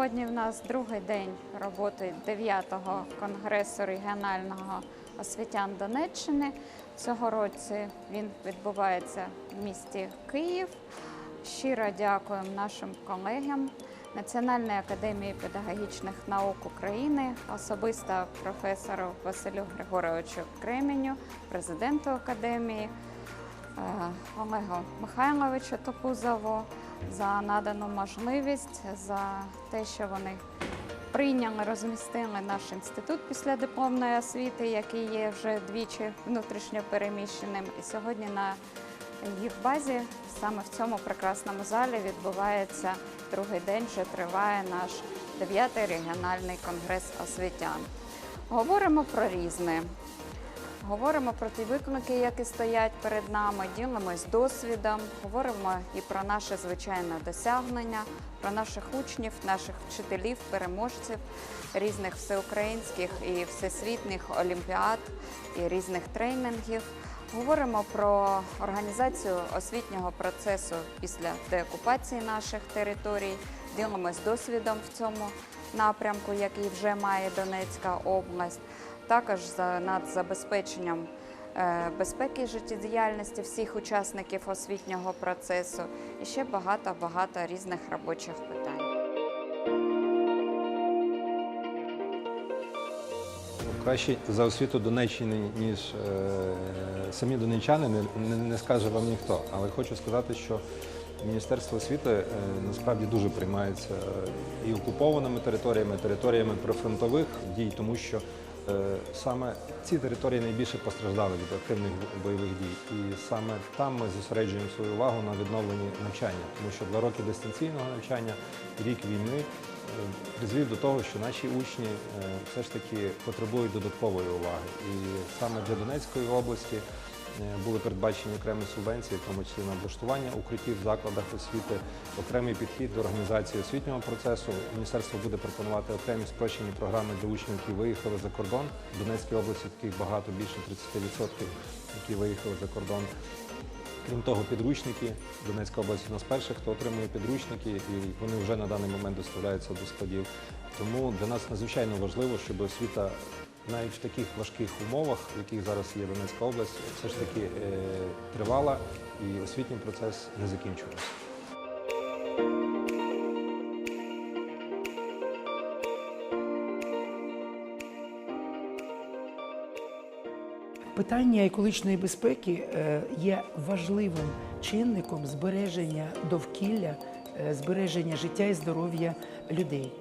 Сьогодні в нас другий день роботи 9-го конгресу регіонального освітян Донеччини. Цього році він відбувається в місті Київ. Щиро дякуємо нашим колегам Національної академії педагогічних наук України, особисто професору Василю Григоровичу Кременю, президенту академії. е, Олегу Михайловичу Топузову за надану можливість, за те, що вони прийняли, розмістили наш інститут після дипломної освіти, який є вже двічі внутрішньо переміщеним. І сьогодні на їх базі, саме в цьому прекрасному залі, відбувається другий день, вже триває наш дев'ятий регіональний конгрес освітян. Говоримо про різне. Говоримо про ті виклики, які стоять перед нами, ділимось досвідом, говоримо і про наше звичайне досягнення, про наших учнів, наших вчителів, переможців різних всеукраїнських і всесвітніх олімпіад і різних тренінгів. Говоримо про організацію освітнього процесу після деокупації наших територій, ділимось досвідом в цьому напрямку, який вже має Донецька область також за над забезпеченням е, безпеки життєдіяльності всіх учасників освітнього процесу і ще багато багато різних робочих питань. Краще за освіту Донеччини, ніж е, самі донеччани, не, не, скаже вам ніхто. Але хочу сказати, що Міністерство освіти е, насправді дуже приймається і окупованими територіями, територіями прифронтових дій, тому що е, саме ці території найбільше постраждали від активних бойових дій. І саме там ми зосереджуємо свою увагу на відновленні навчання, тому що два роки дистанційного навчання, рік війни е, призвів до того, що наші учні е, все ж таки потребують додаткової уваги. І саме для Донецької області е, були передбачені окремі субвенції, в тому числі на облаштування укриттів в закладах освіти, окремий підхід до організації освітнього процесу. Міністерство буде пропонувати окремі спрощені програми для учнів, які виїхали за кордон. В Донецькій області таких багато, більше 30%, які виїхали за кордон. Крім того, підручники Донецька область у нас перша, хто отримує підручники, і вони вже на даний момент доставляються до складів. Тому для нас надзвичайно важливо, щоб освіта навіть в таких важких умовах, в яких зараз є Донецька область, все ж таки е, тривала і освітній процес не закінчувався. Питання екологічної безпеки е, є важливим чинником збереження довкілля, е, збереження життя і здоров'я людей.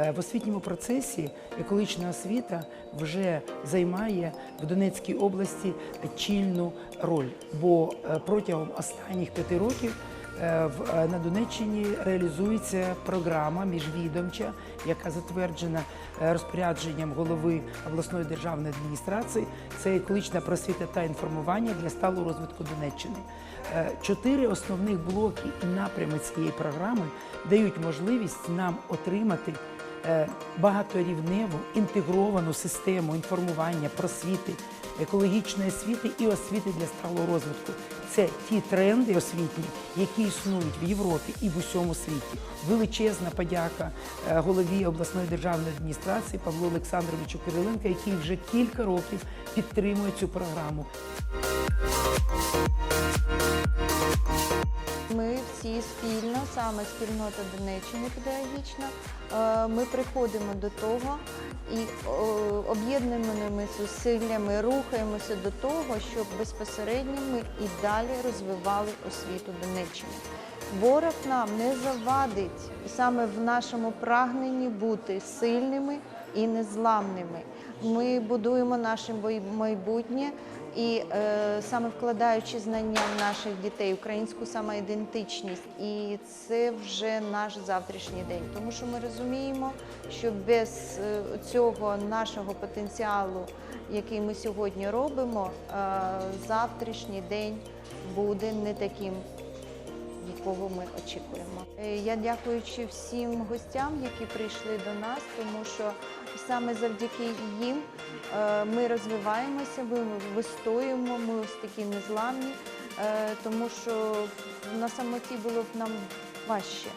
Е, В освітньому процесі екологічна освіта вже займає в Донецькій області чільну роль, бо е, протягом останніх п'яти років е, на Донеччині реалізується програма міжвідомча, яка затверджена розпорядженням голови обласної державної адміністрації. Це екологічна просвіта та інформування для сталого розвитку Донеччини. Чотири основних блоки і напрями цієї програми дають можливість нам отримати багаторівневу інтегровану систему інформування, просвіти, екологічної освіти і освіти для сталого розвитку. Це ті тренди освітні, які існують в Європі і в усьому світі. Величезна подяка е, голові обласної державної адміністрації Павлу Олександровичу Кириленка, який вже кілька років підтримує цю програму. Ми всі спільно, саме спільнота Донеччини педагогічна, е, ми приходимо до того і об'єднаними зусиллями рухаємося до того, щоб безпосередньо ми і далі розвивали освіту Донеччини. Ворог нам не завадить саме в нашому прагненні бути сильними і незламними. Ми будуємо наше майбутнє і е, саме вкладаючи знання в наших дітей, українську самоідентичність, і це вже наш завтрашній день. Тому що ми розуміємо, що без е, цього нашого потенціалу, який ми сьогодні робимо, е, завтрашній день буде не таким якого ми очікуємо. Е, Я дякуючи всім гостям, які прийшли до нас, тому що саме завдяки їм е, ми розвиваємося, ми вистоюємо, ми ось такі незламні, е, тому що на самоті було б нам важче.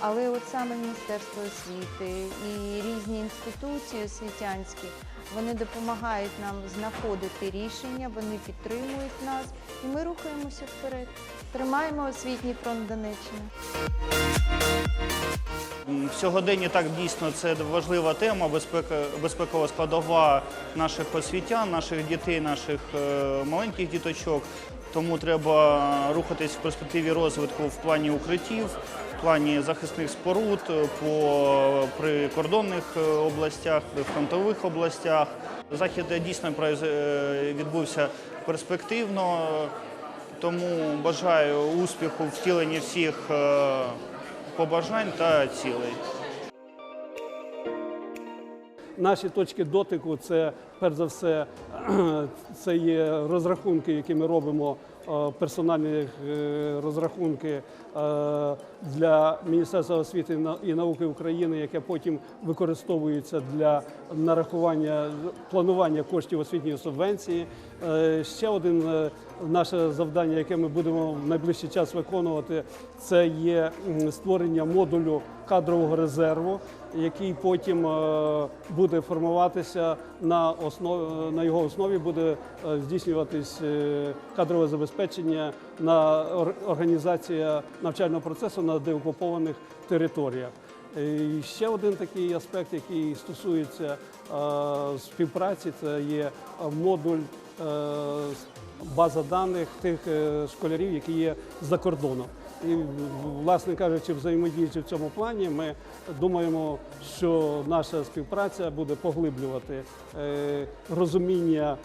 Але от саме Міністерство освіти і різні інституції освітянські вони допомагають нам знаходити рішення, вони підтримують нас, і ми рухаємося вперед. Тримаємо освітній фронт Донеччини. В сьогоденні так дійсно це важлива тема, безпека, безпекова складова наших освітян, наших дітей, наших е, маленьких діточок. Тому треба рухатись в перспективі розвитку в плані укриттів, плані захисних споруд е, по прикордонних е, областях, при фронтових областях. Захід дійсно е, відбувся перспективно, тому бажаю успіху в втіленні всіх е, побажань та цілей. Наші точки дотику це перш за все це є розрахунки, які ми робимо, е, персональні е, розрахунки е, для Міністерства освіти і на- і науки України, яке потім використовується для нарахування планування коштів освітньої субвенції. Е, Ще один е, наше завдання, яке ми будемо в найближчий час виконувати, це є створення модулю кадрового резерву, який потім е, буде формуватися на основі на його основі буде е, здійснюватись е, кадрове забезпечення на організація навчального процесу на деокупованих територіях. І ще один такий аспект, який стосується співпраці, це є модуль база даних тих школярів, які є за кордоном. І, власне кажучи, взаємодіючи в цьому плані, ми думаємо, що наша співпраця буде поглиблювати е, розуміння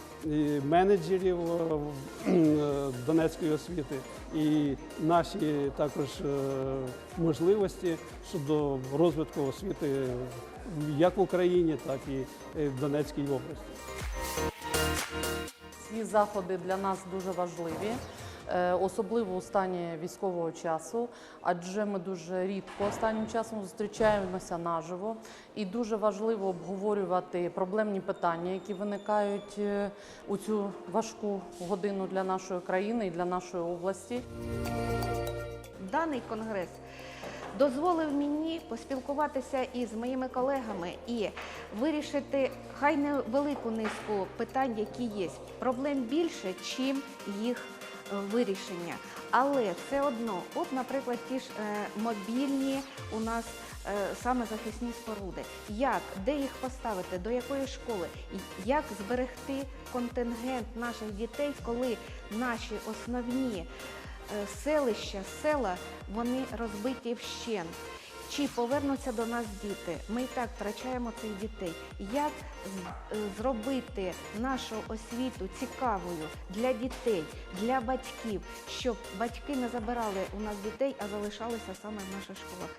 менеджерів е, е, Донецької освіти і наші також е, можливості щодо розвитку освіти як в Україні, так і е, в Донецькій області. Ці заходи для нас дуже важливі, е, особливо у стані військового часу, адже ми дуже рідко останнім часом зустрічаємося наживо, і дуже важливо обговорювати проблемні питання, які виникають е, у цю важку годину для нашої країни і для нашої області. Даний конгрес дозволив мені поспілкуватися із моїми колегами і вирішити хай не велику низку питань, які є. Проблем більше, чим їх е, вирішення. Але все одно, от, наприклад, ті ж е, мобільні у нас е, саме захисні споруди. Як, де їх поставити, до якої школи, як зберегти контингент наших дітей, коли наші основні е, селища, села, вони розбиті вщент. Чи повернуться до нас діти? Ми і так втрачаємо цих дітей. Як е, зробити нашу освіту цікавою для дітей, для батьків, щоб батьки не забирали у нас дітей, а залишалися саме в наших школах?